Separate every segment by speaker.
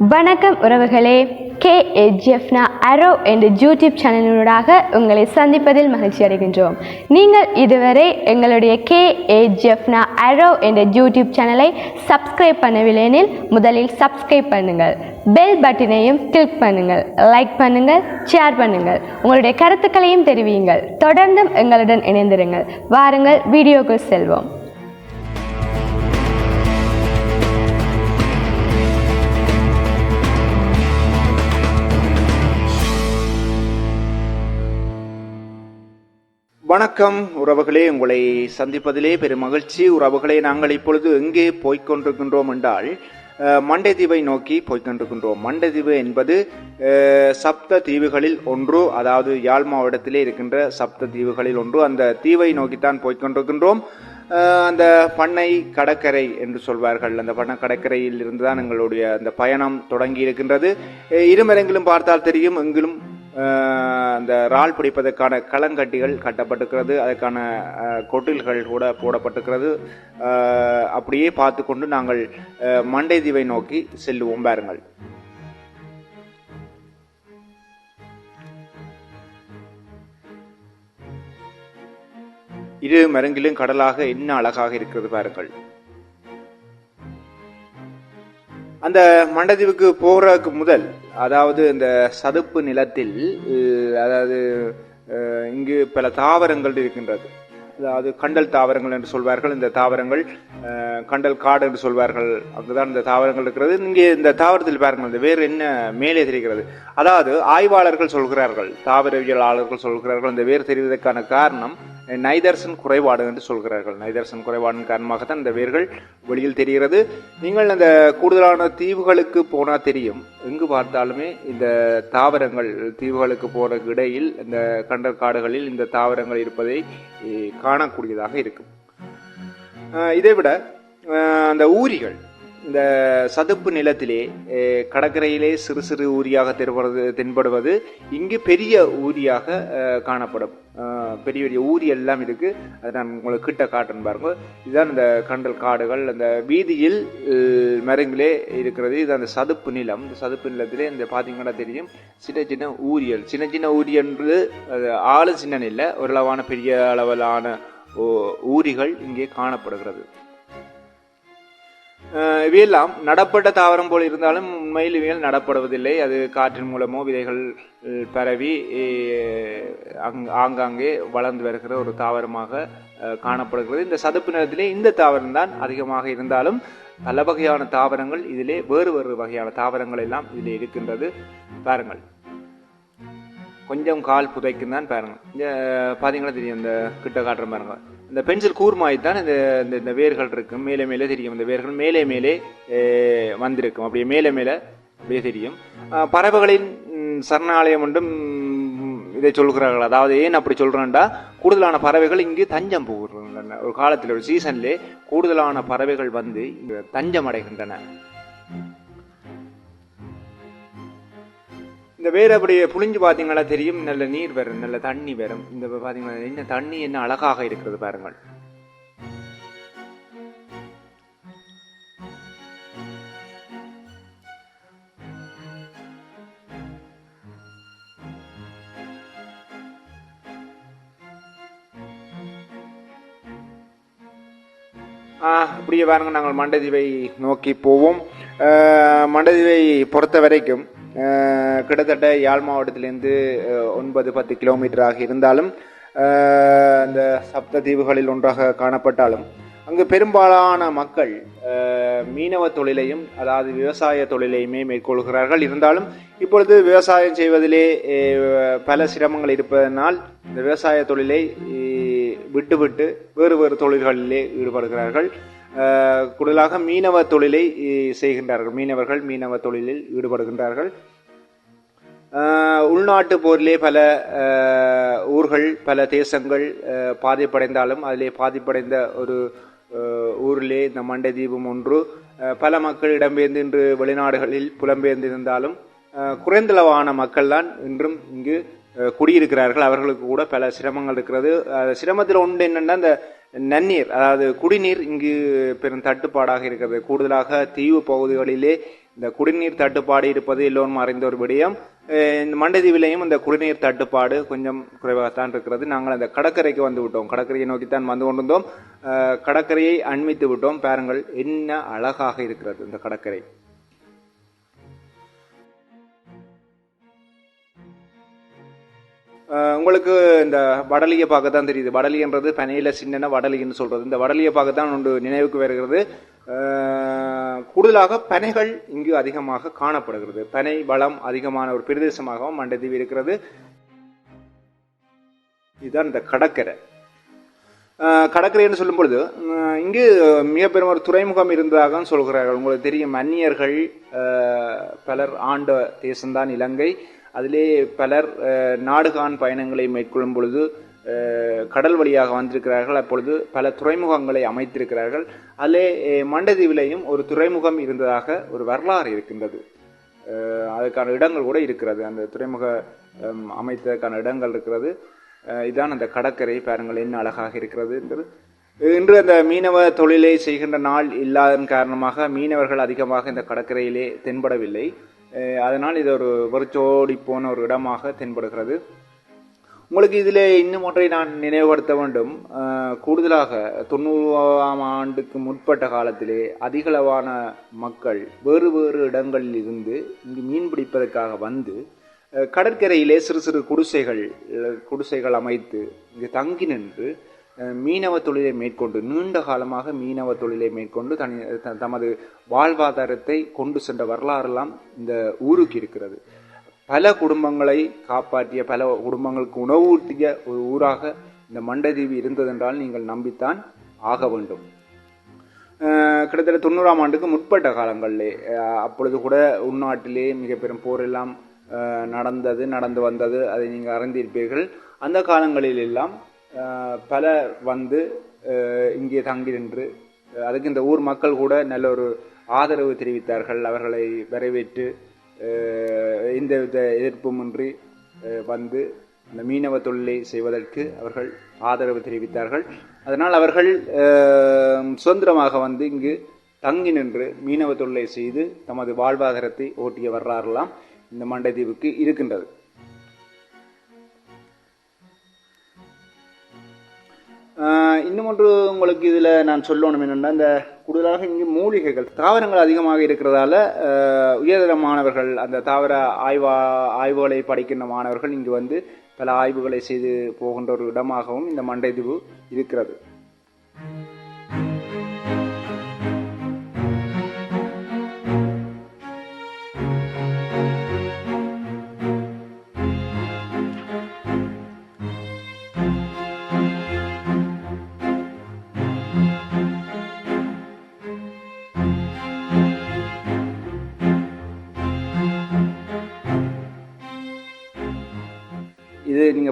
Speaker 1: வணக்கம் உறவுகளே. கே ஏஜிஎஃப்னா அரோ என்ற யூடியூப் சேனலினூடாக உங்களை சந்திப்பதில் மகிழ்ச்சி அடைகின்றோம். நீங்கள் இதுவரை எங்களுடைய கே ஏஜிஎஃப்னா அரோ என்ற யூடியூப் சேனலை சப்ஸ்கிரைப் பண்ணவில்லையெனில் முதலில் சப்ஸ்கிரைப் பண்ணுங்கள். பெல் பட்டனையும் கிளிக் பண்ணுங்கள். லைக் பண்ணுங்கள் ஷேர் பண்ணுங்கள். உங்களுடைய கருத்துக்களையும் தெரிவியுங்கள். தொடர்ந்தும் எங்களுடன் இணைந்திருங்கள். வாருங்கள் வீடியோக்குள் செல்வோம்.
Speaker 2: வணக்கம் உறவுகளே. உங்களை சந்திப்பதிலே பெரும் மகிழ்ச்சி. உறவுகளே நாங்கள் இப்பொழுது எங்கே போய்கொண்டிருக்கின்றோம் என்றால் மண்டைதீவை நோக்கி போய்கொண்டிருக்கின்றோம் மண்டைதீவு என்பது சப்த தீவுகளில் ஒன்று அதாவது யாழ் மாவட்டத்திலே இருக்கின்ற சப்த தீவுகளில் ஒன்று. அந்த தீவை நோக்கித்தான் போய்கொண்டிருக்கின்றோம் அந்த பண்ணை கடற்கரை என்று சொல்வார்கள். அந்த பண்ணை கடற்கரையில் இருந்துதான் எங்களுடைய அந்த பயணம் தொடங்கி இருக்கின்றது. இருமரங்களும் இருமரங்கிலும் பார்த்தால் தெரியும் எங்கிலும் அந்த இறால் பிடிப்பதற்கான களங்கட்டிகள் கட்டப்பட்டிருக்கிறது. அதற்கான கொட்டில்கள் கூட போடப்பட்டிருக்கிறது. அப்படியே பார்த்து கொண்டு நாங்கள் மண்டை தீவை நோக்கி செல்லுவோம். பாருங்கள். இரு மருங்கிலும் கடலாக என்ன அழகாக இருக்கிறது பாருங்கள். அந்த மண்டதீவுக்கு போகிறதுக்கு முதல் அதாவது இந்த சதுப்பு நிலத்தில் அதாவது இங்கு பல தாவரங்கள் இருக்கின்றது. அதாவது கண்டல் தாவரங்கள் என்று சொல்வார்கள். இந்த தாவரங்கள் கண்டல் காடு என்று சொல்வார்கள். அங்குதான் இந்த தாவரங்கள் இருக்கிறது. இங்கே இந்த தாவரத்தில் பாருங்கள் இந்த வேறு என்ன மேலே தெரிகிறது. அதாவது ஆய்வாளர்கள் சொல்கிறார்கள் தாவரவியலாளர்கள் சொல்கிறார்கள் இந்த வேர் தெரிவதற்கான காரணம் நைதர்சன் குறைபாடு என்று சொல்கிறார்கள். நைதர்சன் குறைபாடின் காரணமாகத்தான் இந்த வேர்கள் வெளியில் தெரிகிறது. நீங்கள் அந்த கூடுதலான தீவுகளுக்கு போனால் தெரியும். எங்கு பார்த்தாலுமே இந்த தாவரங்கள் தீவுகளுக்கு போகிற இடையில் இந்த கண்டல் காடுகளில் இந்த தாவரங்கள் இருப்பதை காணக்கூடியதாக இருக்கும். இதை விட அந்த ஊரிகள் இந்த சதுப்பு நிலத்திலே கடற்கரையிலே சிறு சிறு ஊரியாக தென்படுவது தென்படுவது இங்கு பெரிய ஊரியாக காணப்படும். பெரிய பெரிய ஊரி எல்லாம் இருக்குது அதை நான் உங்களுக்கு கிட்ட காட்டுன்னு பாருங்க. இதுதான் இந்த கண்டல் காடுகள். அந்த வீதியில் அஹ், மரங்களே இருக்கிறது. இது அந்த சதுப்பு நிலம். இந்த சதுப்பு நிலத்திலே இந்த பார்த்தீங்கன்னா தெரியும். சின்ன சின்ன ஊரியல். சின்ன சின்ன ஊரி என்று அது ஆளு சின்ன இல்லை. ஓரளவான பெரிய அளவிலான ஓ- ஊரிகள் இங்கே காணப்படுகிறது. இவையெல்லாம் நடப்பட்ட தாவரம் போல் இருந்தாலும் உண்மையில் இவைகள் நடப்படுவதில்லை. அது காற்றின் மூலமோ விதைகள் பரவி அங்- ஆங்காங்கே வளர்ந்து வருகிற ஒரு தாவரமாக காணப்படுகிறது. இந்த சதுப்பு நிலத்திலே இந்த தாவரம் தான் அதிகமாக இருந்தாலும் பல வகையான தாவரங்கள் இதிலே வேறு வேறு வகையான தாவரங்கள் எல்லாம் இதிலே இருக்கின்றது. பாருங்கள். கொஞ்சம் கால் புதைக்கும் தான் பாருங்கள். இந்த பார்த்தீங்கன்னா தெரியும் இந்த கிட்ட காட்டுற பாருங்கள். இந்த பென்சில் கூர்மாய் தான் இந்த இந்த- இந்த வேர்கள் இருக்கும். மேலே மேலே தெரியும் இந்த வேர்கள். மேலே மேலே வந்திருக்கும். அப்படியே மேலே மேலே அப்படியே தெரியும். பறவைகளின் சரணாலயம் ஒன்றும் இதை சொல்கிறார்கள். அதாவது ஏன் அப்படி சொல்கிறேன்டா கூடுதலான பறவைகள் இங்கு தஞ்சம் போகின்றன ஒரு காலத்தில் ஒரு சீசன்லே கூடுதலான பறவைகள் வந்து இங்கே தஞ்சம் அடைகின்றன இந்த வேர் அப்படி புளிஞ்சு பார்த்தீங்களா? தெரியும். நல்ல நீர் வரும் நல்ல தண்ணி வரும். இந்த பார்த்தீங்களா? என்ன தண்ணி என்ன அழகாக இருக்கிறது பாருங்கள். ஆஹ், அப்படியே பாருங்க நாங்கள் மண்டதீவை நோக்கி போவோம். ஆஹ், மண்டதீவை பொறுத்த வரைக்கும் கிட்டத்தட்ட யாழ் மாவட்டத்திலேருந்து ஒன்பது பத்து கிலோமீட்டராக இருந்தாலும் இந்த சப்த தீவுகளில் ஒன்றாக காணப்பட்டாலும் அங்கு பெரும்பாலான மக்கள் மீனவ தொழிலையும் அதாவது விவசாய தொழிலையுமே மேற்கொள்கிறார்கள். இருந்தாலும் இப்பொழுது விவசாயம் செய்வதிலே பல சிரமங்கள் இருப்பதனால் இந்த விவசாய தொழிலை விட்டுவிட்டு வேறு வேறு தொழில்களிலே ஈடுபடுகிறார்கள். கூடுதலாக மீனவ தொழிலை செய்கின்றார்கள். மீனவர்கள் மீனவ தொழிலில் ஈடுபடுகின்றார்கள். உள்நாட்டு போரிலே பல ஊர்கள் பல தேசங்கள் பாதிப்படைந்தாலும் அதிலே பாதிப்படைந்த ஒரு ஊரிலே இந்த மண்டை தீபம் ஒன்று பல மக்கள் இடம்பெயர்ந்து இன்று வெளிநாடுகளில் புலம்பெயர்ந்திருந்தாலும் குறைந்தளவான மக்கள் தான் இன்றும் இங்கு குடியிருக்கிறார்கள். அவர்களுக்கு கூட பல சிரமங்கள் இருக்கிறது. சிரமத்தில் ஒன்று என்னென்னா இந்த நன்னீர் அதாவது குடிநீர் இங்கு பெரும் தட்டுப்பாடாக இருக்கிறது. கூடுதலாக தீவு பகுதிகளிலே இந்த குடிநீர் தட்டுப்பாடு இருப்பது எல்லோரும் அறிந்த ஒரு விடயம். இந்த மண்டதீவிலையும் இந்த குடிநீர் தட்டுப்பாடு கொஞ்சம் குறைவாகத்தான் இருக்கிறது. நாங்கள் அந்த கடற்கரைக்கு வந்து விட்டோம். கடற்கரையை நோக்கித்தான் வந்து கொண்டிருந்தோம். கடற்கரையை அண்மித்து விட்டோம். பாருங்கள் என்ன அழகாக இருக்கிறது இந்த கடற்கரை. உங்களுக்கு இந்த வடலியை பார்க்க தான் தெரியுது வடலின்றது பனையில சின்ன வடலின்னு சொல்றது. இந்த வடலியை பார்க்க தான் ஒன்று நினைவுக்கு வருகிறது. கூடுதலாக பனைகள் இங்கு அதிகமாக காணப்படுகிறது. பனை வளம் அதிகமான ஒரு பிரதேசமாகவும் மண்டதீவு இருக்கிறது. இதுதான் இந்த கடற்கரை. கடற்கரைன்னு சொல்லும் பொழுது இங்கு மிகப்பெரும் ஒரு துறைமுகம் இருந்ததாக சொல்கிறார்கள். உங்களுக்கு தெரியும் மன்னியர்கள் பலர் ஆண்ட தேசம்தான் இலங்கை. அதிலே பலர் நாடுகான் பயணங்களை மேற்கொள்ளும் பொழுது கடல் வழியாக வந்திருக்கிறார்கள். அப்பொழுது பல துறைமுகங்களை அமைத்திருக்கிறார்கள். அதிலே மண்டதீவிலையும் ஒரு துறைமுகம் இருந்ததாக ஒரு வரலாறு இருக்கின்றது. அதுக்கான இடங்கள் கூட இருக்கிறது. அந்த துறைமுக அமைத்ததற்கான இடங்கள் இருக்கிறது. இதான் அந்த கடற்கரை பாருங்கள் என்ன அழகாக இருக்கிறது என்று. இன்று அந்த மீனவ தொழிலை செய்கின்ற நாள் இல்லாதன் காரணமாக மீனவர்கள் அதிகமாக இந்த கடற்கரையிலே தென்படவில்லை. அதனால் இது ஒரு வெறிச்சோடி போன ஒரு இடமாக தென்படுகிறது. உங்களுக்கு இதில் இன்னும் ஒன்றை நான் நினைவுபடுத்த வேண்டும். கூடுதலாக தொண்ணூறாம் ஆண்டுக்கு முற்பட்ட காலத்திலே அதிகளவான மக்கள் வேறு வேறு இடங்களில் இருந்து இங்கு மீன் பிடிப்பதற்காக வந்து கடற்கரையிலே சிறு சிறு குடிசைகள் குடிசைகள் அமைத்து இங்கு தங்கி நின்று மீனவ தொழிலை மேற்கொண்டு நீண்ட காலமாக மீனவ தொழிலை மேற்கொண்டு தனி த- தமது வாழ்வாதாரத்தை கொண்டு சென்ற வரலாறெல்லாம் இந்த ஊருக்கு இருக்கிறது. பல குடும்பங்களை காப்பாற்றிய பல குடும்பங்களுக்கு உணவூட்டிய ஒரு ஊராக இந்த மண்டதீவு இருந்ததென்றால் நீங்கள் நம்பித்தான் ஆக வேண்டும். கிட்டத்தட்ட தொண்ணூறாம் ஆண்டுக்கு முற்பட்ட காலங்களிலே அப்பொழுது கூட உள்நாட்டிலே மிக பெரும் போரெல்லாம் நடந்தது நடந்து வந்தது அதை நீங்கள் அறிந்திருப்பீர்கள். அந்த காலங்களில் எல்லாம் பலர் வந்து இங்கே தங்கி நின்று அதுக்கு இந்த ஊர் மக்கள் கூட நல்ல ஒரு ஆதரவு தெரிவித்தார்கள். அவர்களை வரவேற்று எந்த வித எதிர்ப்புமின்றி வந்து அந்த மீனவ தொழிலை செய்வதற்கு அவர்கள் ஆதரவு தெரிவித்தார்கள். அதனால் அவர்கள் சுதந்திரமாக வந்து இங்கு தங்கி நின்று மீனவ தொழிலை செய்து தமது வாழ்வாதாரத்தை ஓட்டிய வரலாறுலாம் இந்த மண்டைதீவுக்கு இருக்கின்றது. இன்னும் ஒன்று உங்களுக்கு இதில் நான் சொல்லணும் என்னென்னா இந்த கூடுதலாக இங்கு மூலிகைகள் தாவரங்கள் அதிகமாக இருக்கிறதால உயர்தர மாணவர்கள் அந்த தாவர ஆய்வா ஆய்வுகளை படிக்கின்ற மாணவர்கள் இங்கு வந்து பல ஆய்வுகளை செய்து போகின்ற ஒரு இடமாகவும் இந்த மண்டைதீவு இருக்கிறது.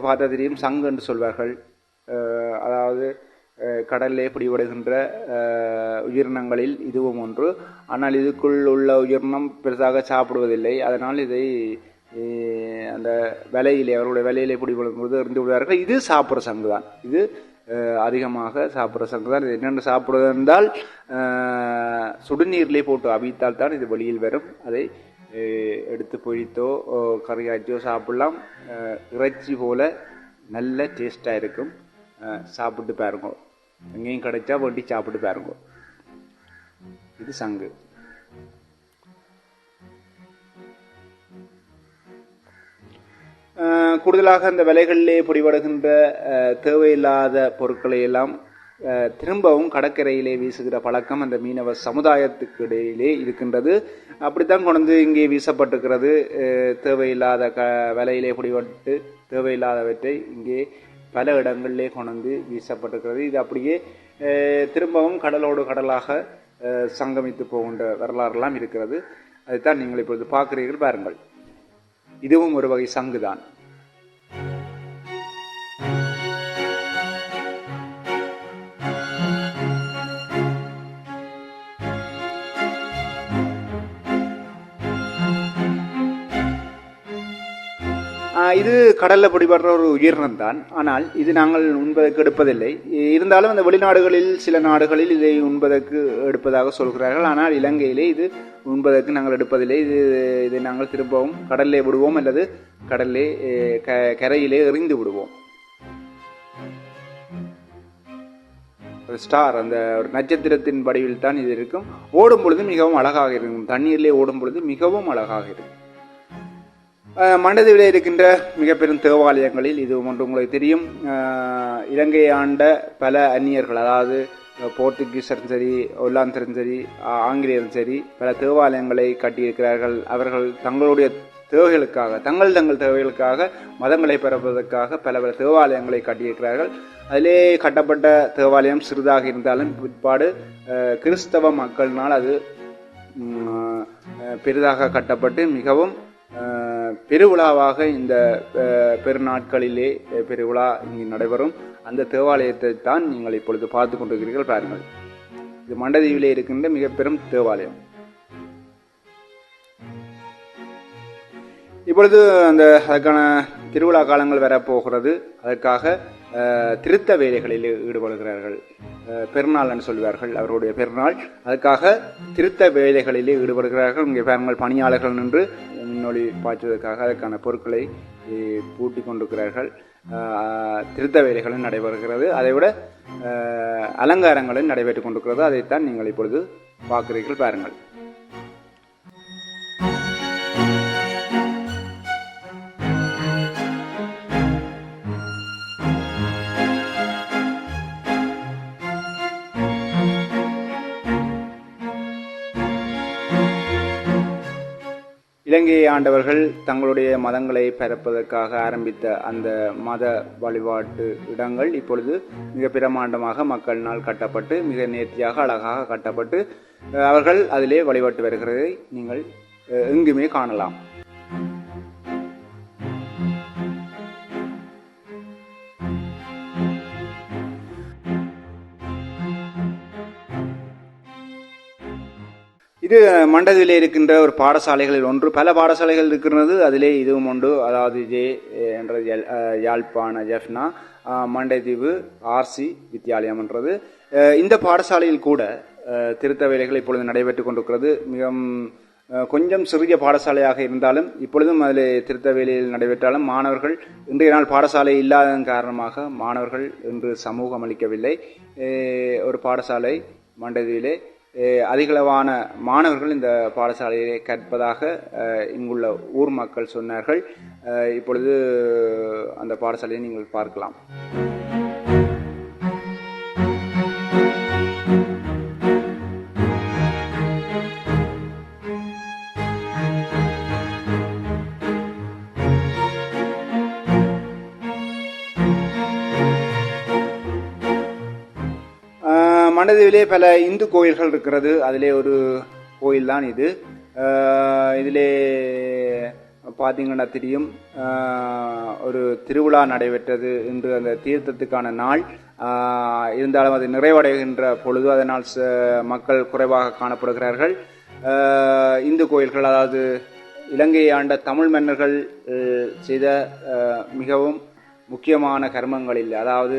Speaker 2: பார்த்தா தெரியும் சங்கு என்று சொல்வார்கள். அதாவது அஹ் கடலிலே பிடிபடுகின்ற உயிரினங்களில் இதுவும் ஒன்று. ஆனால் இதுக்குள் உள்ள உயிரினம் பெரிதாக சாப்பிடுவதில்லை. அதனால் இதை அந்த விலையிலே அவர்களுடைய விலையிலே பிடிபடும் போது இருந்து விடுவார்கள். இது சாப்பிட்ற சங்கு தான். இது அதிகமாக சாப்பிட்ற சங்கு தான். இது என்னென்று சாப்பிடுவது என்றால் சுடுநீரிலே போட்டு அவித்தால் தான் இது வெளியில் வரும். அதை எடுத்து பொழித்தோ ஓ, கறியாச்சியோ சாப்பிடலாம் இறைச்சி போல நல்ல டேஸ்ட்டாக இருக்கும் சாப்பிட்டு பாருங்க எங்கேயும் கிடைச்சா வண்டி சாப்பிட்டு பாருங்க இது சங்கு கூடுதலாக இந்த விலைகளிலே பிடிபடுகின்ற தேவையில்லாத பொருட்களை எல்லாம் திரும்பவும் கடற்கரையிலே வீசுகிற பழக்கம் அந்த மீனவ சமுதாயத்துக்கு இடையிலே இருக்கின்றது. அப்படித்தான் கொண்டு இங்கே வீசப்பட்டிருக்கிறது. தேவையில்லாத க விலையிலே பிடிபட்டு தேவையில்லாதவற்றை இங்கே பல இடங்களிலே கொண்டு வீசப்பட்டிருக்கிறது. இது அப்படியே திரும்பவும் கடலோடு கடலாக சங்கமித்து போகின்ற வரலாறுலாம் இருக்கிறது. அதைத்தான் நீங்கள் இப்பொழுது பார்க்குறீர்கள். பாருங்கள். இதுவும் ஒரு வகை சங்குதான். இது கடல்ல பிடிபடுற ஒரு உயிரினம் தான் ஆனால் இது நாங்கள் உண்பதற்கு எடுப்பதில்லை. இருந்தாலும் அந்த வெளிநாடுகளில் சில நாடுகளில் இதை உண்பதற்கு எடுப்பதாக சொல்கிறார்கள். ஆனால் இலங்கையிலே இது உண்பதற்கு நாங்கள் எடுப்பதில்லை. இது இதை நாங்கள் திரும்பவும் கடல்லே விடுவோம் அல்லது கடல்லே க- கரையிலே எறிந்து விடுவோம். ஒரு ஸ்டார் அந்த ஒரு நட்சத்திரத்தின் வடிவில் தான் இது இருக்கும். ஓடும் பொழுது மிகவும் அழகாக இருக்கும். தண்ணீரிலே ஓடும் பொழுது மிகவும் அழகாக இருக்கும். மண்டதீவிலே இருக்கின்ற மிக பெரும் தேவாலயங்களில் இது ஒன்று உங்களுக்கு தெரியும். இலங்கை இலங்கையை ஆண்ட பல அந்நியர்கள் அதாவது போர்த்துகீஸரும் போர்த்துகீசரும் சரி ஒல்லாந்தரும் சரி ஆங்கிலேயரும் சரி பல தேவாலயங்களை கட்டியிருக்கிறார்கள். அவர்கள் தங்களுடைய தேவைகளுக்காக தங்கள் தங்கள் தேவைகளுக்காக மதங்களை பரப்புவதற்காக பல பல தேவாலயங்களை கட்டியிருக்கிறார்கள். அதிலே கட்டப்பட்ட தேவாலயம் சிறிதாக இருந்தாலும் பிற்பாடு கிறிஸ்தவ மக்களினால் அது பெரிதாக கட்டப்பட்டு மிகவும் பெருவிழாவாக இந்த பெருநாட்களிலே பெருவிழா இங்கு நடைபெறும். அந்த தேவாலயத்தை தான் நீங்கள் இப்பொழுது பார்த்து கொண்டிருக்கிறீர்கள் பாருங்கள். இது மண்டதீவிலே இருக்கின்ற மிக பெரும் தேவாலயம். இப்பொழுது அந்த அதுக்கான திருவிழா காலங்கள் வரப்போகிறது. அதற்காக திருத்த வேலைகளில் ஈடுபடுகிறார்கள். பெருநாள்னு பெருநாள் என்று சொல்வார்கள் அவருடைய பெருநாள். அதுக்காக திருத்த வேலைகளிலே ஈடுபடுகிறார்கள். இங்கே பாருங்கள் பணியாளர்கள் நின்று மின்னொளி பாய்ச்சுவதற்காக அதற்கான பொருட்களை பூட்டி கொண்டிருக்கிறார்கள். திருத்த வேலைகளும் நடைபெறுகிறது. அதைவிட அலங்காரங்களும் நடைபெற்றுக் கொண்டிருக்கிறது. அதைத்தான் நீங்கள் இப்பொழுது பார்க்குறீர்கள். பாருங்கள். இலங்கையை ஆண்டவர்கள் தங்களுடைய மதங்களை பரப்பதற்காக ஆரம்பித்த அந்த மத வழிபாட்டு இடங்கள் இப்பொழுது மிக பிரமாண்டமாக மக்களினால் கட்டப்பட்டு மிக நேர்த்தியாக அழகாக கட்டப்பட்டு அவர்கள் அதிலே வழிபட்டு வருகிறதை நீங்கள் எங்குமே காணலாம். இது மண்டதிலே இருக்கின்ற ஒரு பாடசாலைகளில் ஒன்று. பல பாடசாலைகள் இருக்கிறது அதிலே இதுவும் உண்டு. அதாவது ஜே என்ற யாழ்ப்பாண ஜெஃப்னா அஹ், மண்டைதீவு ஆர்சி வித்தியாலயம் என்றது. இந்த பாடசாலையில் கூட திருத்த வேலைகள் இப்பொழுது நடைபெற்றுக் கொண்டிருக்கிறது. மிகவும் கொஞ்சம் சிறிய பாடசாலையாக இருந்தாலும் இப்பொழுதும் அதில் திருத்த வேலையில் நடைபெற்றாலும் மாணவர்கள் இன்றைய நாள் பாடசாலை இல்லாததன் காரணமாக மாணவர்கள் இன்று சமூகம் அளிக்கவில்லை ஒரு பாடசாலை மண்டதியிலே அதிகளவான மாணவர்கள் இந்த பாடசாலையிலே கற்பதாக இங்குள்ள ஊர் மக்கள் சொன்னார்கள். இப்பொழுது அந்த பாடசாலையை நீங்கள் பார்க்கலாம். மண்டதீவிலே பல இந்து கோயில்கள் இருக்கிறது. அதிலே ஒரு கோயில் தான் இது. இதிலே பார்த்தீங்கன்னா தெரியும். ஒரு திருவிழா நடைபெற்றது இன்று அந்த தீர்த்தத்துக்கான நாள். இருந்தாலும் அது நிறைவடைகின்ற பொழுது அதனால் மக்கள் குறைவாக காணப்படுகிறார்கள். இந்து கோயில்கள் அதாவது இலங்கையை ஆண்ட தமிழ் மன்னர்கள் செய்த மிகவும் முக்கியமான கர்மங்களில் அதாவது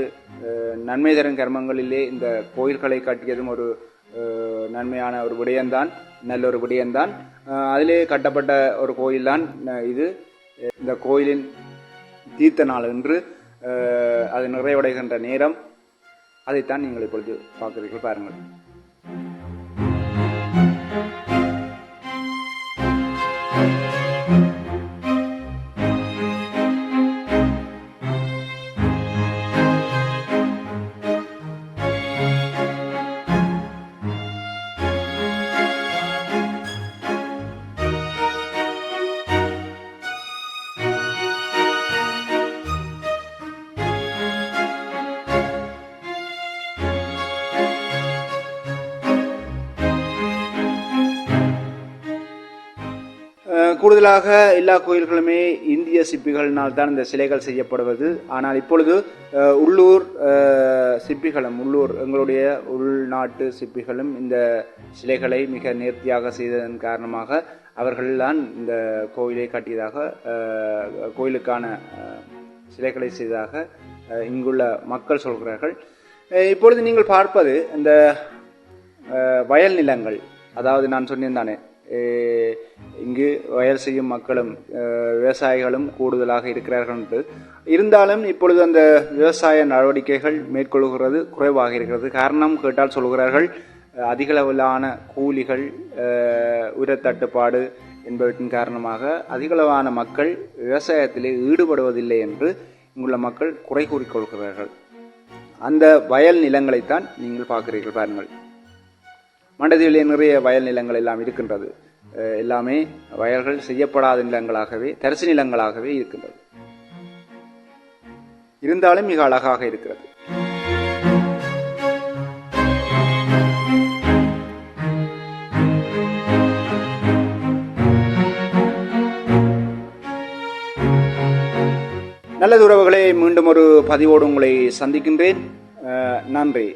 Speaker 2: நன்மை தரும் கர்மங்களிலே இந்த கோயில்களை கட்டியதும் ஒரு நன்மையான ஒரு விடயம்தான் நல்ல ஒரு விடயம்தான். அதிலே கட்டப்பட்ட ஒரு கோயில்தான் இது. இந்த கோயிலின் தீர்த்த நாள் என்று அது நிறைவடைகின்ற நேரம். அதைத்தான் நீங்கள் இப்பொழுது பார்க்குறீர்கள் பாருங்கள். கூடுதலாக எல்லா கோயில்களுமே இந்திய சிற்பிகளினால் தான் இந்த சிலைகள் செய்யப்படுவது. ஆனால் இப்பொழுது உள்ளூர் சிற்பிகளும் உள்ளூர் எங்களுடைய உள்நாட்டு சிற்பிகளும் இந்த சிலைகளை மிக நேர்த்தியாக செய்ததன் காரணமாக அவர்கள்தான் இந்த கோயிலை கட்டியதாக கோயிலுக்கான சிலைகளை செய்ததாக இங்குள்ள மக்கள் சொல்கிறார்கள். இப்பொழுது நீங்கள் பார்ப்பது இந்த வயல் நிலங்கள். அதாவது நான் சொன்னேன் தானே இங்கு வயல் செய்யும் மக்களும் விவசாயிகளும் கூடுதலாக இருக்கிறார்கள் என்று. இருந்தாலும் இப்பொழுது அந்த விவசாய நடவடிக்கைகள் மேற்கொள்கிறது குறைவாக இருக்கிறது. காரணம் கேட்டால் சொல்கிறார்கள் அதிகளவிலான கூலிகள் உரத்தட்டுப்பாடு என்பவற்றின் காரணமாக அதிகளவான மக்கள் விவசாயத்திலே ஈடுபடுவதில்லை என்று இங்குள்ள மக்கள் குறை கூறிக்கொள்கிறார்கள். அந்த வயல் நிலங்களைத்தான் நீங்கள் பார்க்கிறீர்கள் பாருங்கள். மண்டதியிலே நிறைய வயல் நிலங்கள் எல்லாம் இருக்கின்றது. அஹ் எல்லாமே வயல்கள் செய்யப்படாத நிலங்களாகவே தரிசு நிலங்களாகவே இருக்கின்றது. இருந்தாலும் மிக அழகாக இருக்கிறது. நல்லது உறவுகளை மீண்டும் ஒரு பதிவோடு உங்களை சந்திக்கின்றேன். அஹ் நன்றி.